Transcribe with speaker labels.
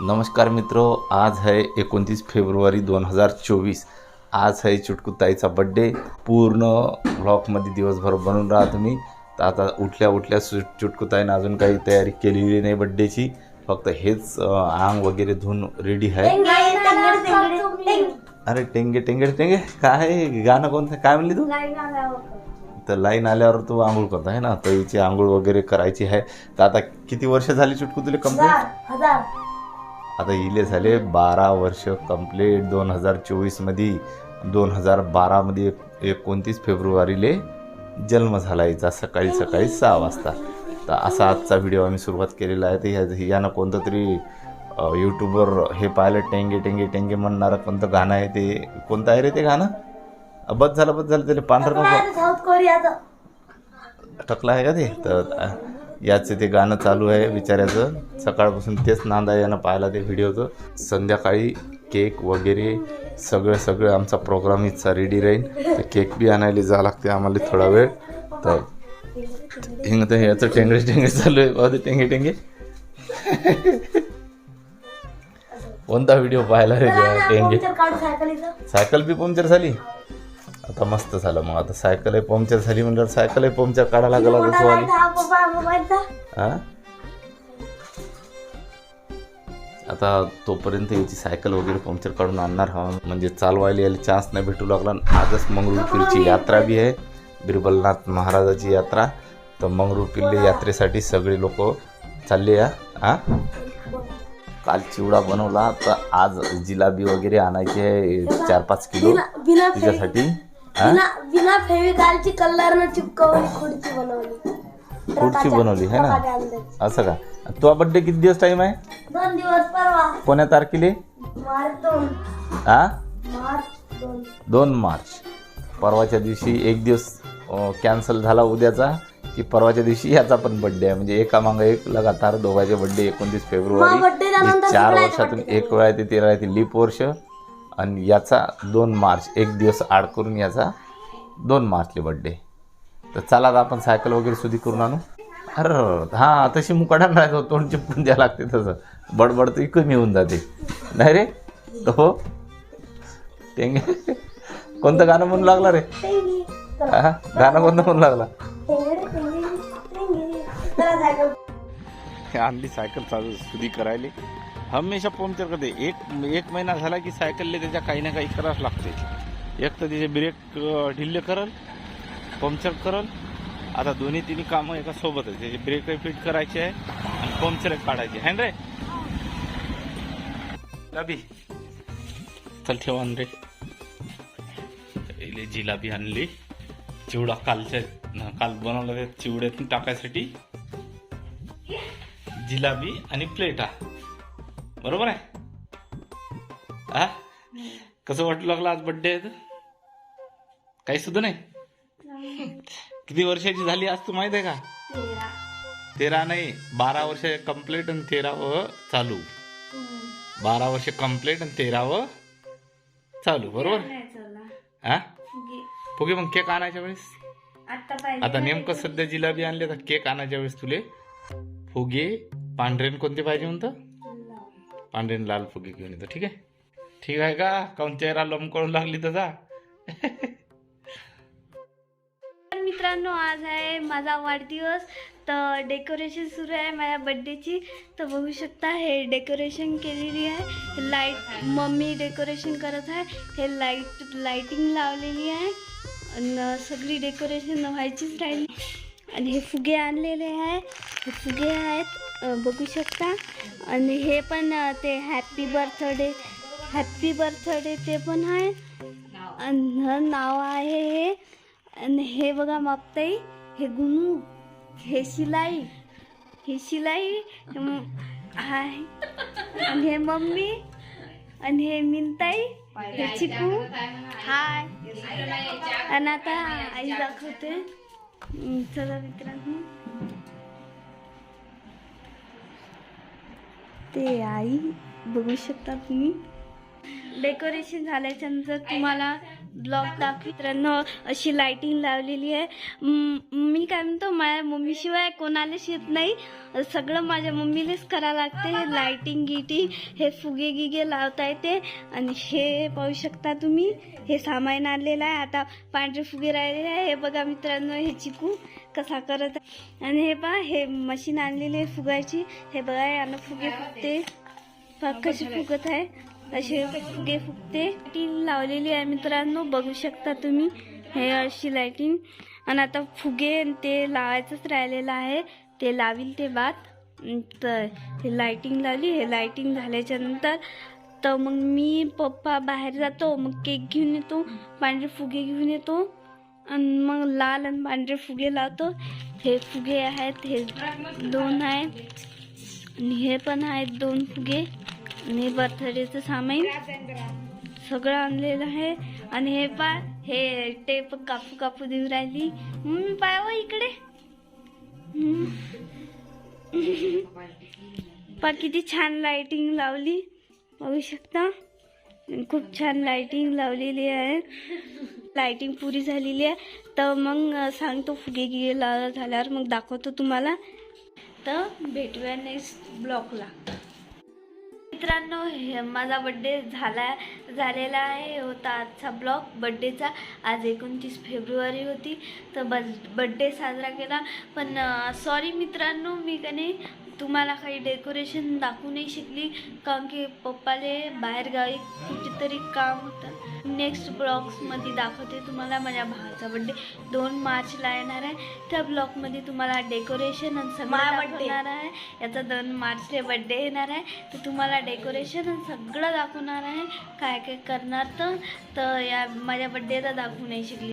Speaker 1: नमस्कार मित्र आज आहे एकोणतीस फेब्रुवारी दोन हजार चोवीस. आज आहे चुटकुताईचा बड्डे पूर्ण ब्लॉकमध्ये दिवसभर बनवून राहा तुम्ही. तर आता उठल्या उठल्या सु चुटकुताईनं अजून काही तयारी केलेली नाही बड्डेची फक्त हेच अंग वगैरे धुवून रेडी आहे. अरे टेंगे टेंगे टेंगे. काय गाणं कोणतं? काय म्हणली तू? तर लाईन आल्यावर तू आंघोळ करतो आहे ना? तर हिची आंघोळ वगैरे करायची आहे. तर आता किती वर्ष झाली चुटकू तुला
Speaker 2: कंप्लीट
Speaker 1: आता इले झाले बारा वर्ष कंप्लीट दोन हजार चोवीसमध्ये दोन हजार बारामध्ये एकोणतीस फेब्रुवारीले जन्म झाला हिचा सकाळी सकाळी सहा वाजता. तर असा आजचा व्हिडिओ आम्ही सुरुवात केलेला आहे. तर ह्या यानं कोणतं तरी यूट्यूबवर हे पाहिलं टेंगे टेंगे टेंगे म्हणणारं कोणतं गाणं आहे ते? कोणतं आहे रे ते गाणं? बस झालं बस झालं त्याला पांढरं नको टकला आहे का ते? तर याचं ते गाणं चालू आहे बिचाऱ्याचं. सकाळपासून तेच नांदा यानं पाहिला ते व्हिडिओचं. संध्याकाळी केक वगैरे सगळं सगळं आमचा प्रोग्राम इथचा रेडी राहील. तर केक बी आणायला जावं लागते आम्हाला थोडा वेळ. तर हिंग तर याचं टेंगडे टेंगे चालू आहे. ते टेंगे टेंगे. कोणता व्हिडिओ पाहिला रे? टेंगे. सायकल बी पंक्चर झाली? आता मस्त झालं मग. आता सायकल आहे पंक्चर झाली म्हणल्यावर सायकल आहे पंक्चर काढायला लागला तसं
Speaker 2: लाइट हा?
Speaker 1: आता तोपर्यंत याची सायकल वगैरे पंक्चर काढून आणणार हा. म्हणजे चालवायला यायला चान्स नाही भेटू लागला. आजच मंगरुळपीरची यात्रा बी आहे. बिरबलनाथ महाराजाची यात्रा. तर मंगरुळपीरले यात्रेसाठी सगळे लोक चालले या. हा? काल चिवडा बनवला. तर आज जिलाबी वगैरे आणायची आहे. चार पाच किलो.
Speaker 2: बिना बिना फेविकॉलची कलरनं चिपकवली खुर्ची बनवली.
Speaker 1: खुर्ची बनवली है ना. असं का? तुझा बड्डे किती दिवस टाइम आहे?
Speaker 2: दोन दिवस परवा.
Speaker 1: कोण्या तारखेले?
Speaker 2: मार्च दोन.
Speaker 1: हा
Speaker 2: मार्च दोन.
Speaker 1: दोन मार्च. परवाच्या दिवशी एक दिवस कॅन्सल झाला उद्याचा की परवाच्या दिवशी याचा पण बड्डे आहे. म्हणजे एका मागं एक लगातार दोघांचे बड्डे एकोणतीस फेब्रुवारी.
Speaker 2: birthday च्या नंतर
Speaker 1: जे चार
Speaker 2: सगळ्याचे
Speaker 1: वर्षातून
Speaker 2: birthday
Speaker 1: एक वेळा येते ते राहते लीप वर्ष. आणि याचा दोन मार्च एक दिवस आड करून याचा दोन मार्चले बड्डे तर चला आपण सायकल वगैरे सुधी करून आणू. अरे हां तशी मुकाडान राहतो तोंड चिपकून द्या लागते तसं. बडबड तर कमी होऊन जाते. नाही रे? हो. टेंगे. कोणतं गाणं म्हणू लागला रे?
Speaker 2: हां
Speaker 1: हा? गाणं कोणतं म्हणू लागला? आणली सायकल चालू सुधी करायली. हमेशा पंक्चर करते एक एक महिना झाला की सायकलले त्याच्या काही ना काही करावंच लागते एक तर त्याचे ब्रेक ढिल्ले करल पंक्चर करल. आता दोन्ही तिन्ही कामं एका सोबतच त्याचे ब्रेक फिट करायचे आहे आणि पंक्चर काढायचे. आहे ना रे? जिलाबी. चल ठेवा रे इले जिलाबी आणली. चिवडा कालच्या काल बनवला चिवड्यातून टाकायसाठी. जिलाबी आणि प्लेटा. बरोबर आहे? कसं वाटू लागलं आज बड्डे आहे तर? काही सुद्धा नाही? किती वर्षाची झाली आज तू माहीत आहे का? तेरा. नाही बारा वर्ष कंप्लीट आणि तेरावं चालू. बारा वर्ष कंप्लीट आणि तेरावं चालू बरोबर? हा? फुगे मग केक आणायच्या वेळेस? आता नेमकं सध्या जिलाबी आणले तर केक आणायच्या वेळेस तुले? फुगे पांढरेन कोणते पाहिजे म्हणतं? पांढरीन लाल फुगे घेऊन येतो ठीक आहे? ठीक आहे का? काऊन चेहरा लमकळून लागली तसा
Speaker 3: तर मित्रांनो आज आहे माझा वाढदिवस. तर डेकोरेशन सुरू आहे माझ्या बड्डेची तर बघू शकता हे डेकोरेशन केलेली आहे. लाइट मम्मी डेकोरेशन करत आहे. हे लाइट लाईटिंग लावलेली आहे. आणि सगळी डेकोरेशन व्हायचीच राहिली आणि हे फुगे आणलेले आहे. हे फुगे आहेत. बघू शकता. आणि हे पण ते हॅपी बर्थडे हॅपी बर्थडे ते पण आहे. आणि नाव आहे हे. आणि हे बघा मापताई हे गुनू हे शिलाई. हे शिलाई आहे आणि हे मम्मी आणि हे मिनताई हे चिकू. हाय. आणि आता आई दाखवते. चला मित्रांनो. ते आई बघू शकता तुम्ही. डेकोरेशन झाल्याच्यानंतर तुम्हाला ब्लॉग दाखवित्रांनो अशी लायटिंग लावलेली आहे. मी काय म्हणतो माझ्या मम्मीशिवाय कोणालाच येत नाही. सगळं माझ्या मम्मीलाच करावं लागते हे लायटिंग गिटिंग हे फुगे गिगे लावता येते आणि हे पाहू शकता तुम्ही हे सामान आणलेलं आहे. आता पांढरे फुगे राहिलेले आहे. हे बघा मित्रांनो हे चिकू कसा करत आहे. आणि हे पहा हे मशीन आणलेली आहे फुगायची हे बघा यानं फुगे फुगते. पहा कशी फुगत आहे. असे फुगे फुगते. लाईटिंग लावलेली आहे मित्रांनो बघू शकता तुम्ही. हे अशी लाईटिंग आणि आता फुगे आणि ते लावायचंच राहिलेलं आहे. ते लावील ते बाद तर हे लाईटिंग लावली. हे लाईटिंग झाल्याच्यानंतर तर मग मी पप्पा बाहेर जातो. मग केक घेऊन येतो. पांढरे फुगे घेऊन येतो. आणि मग लाल आणि पांढरे फुगे लावतो. हे फुगे आहेत. हे दोन आहेत. आणि हे पण आहेत दोन फुगे. आणि बर्थडेचं सामान सगळं आणलेलं आहे. आणि हे पा हे टेप कापू कापू देऊ राहिली. मी पाय इकडे. पा किती छान लाइटिंग लावली. बघू शकता. खूप छान लाइटिंग लावलेली आहे. लाइटिंग पुरी झालेली आहे. तर मग सांगतो फुगे गिगे ला झाल्यावर मग दाखवतो तुम्हाला. तर भेटूया नेक्स्ट ब्लॉकला मित्रांनो हे माझा बड्डे झाला झालेला आहे. होता आजचा ब्लॉग बड्डेचा आज एकोणतीस फेब्रुवारी होती. तर बस बड्डे साजरा केला. पण सॉरी मित्रांनो मी का नाही तुम्हाला काही डेकोरेशन दाखवू नाही शकली कारण की पप्पाले बाहेरगावी कुठेतरी काम होतं. नेक्स्ट ब्लॉग्समध्ये दाखवते तुम्हाला माझ्या भावाचा बड्डे दोन मार्चला येणार आहे. त्या ब्लॉगमध्ये तुम्हाला डेकोरेशन आणि सगळं. दाखवणार आहे. याचा दोन मार्चला बड्डे येणार आहे. तर तुम्हाला डेकोरेशन आणि सगळं दाखवणार आहे. काय काय करणार तर तर या माझ्या बड्डेला दाखवू नाही शकली.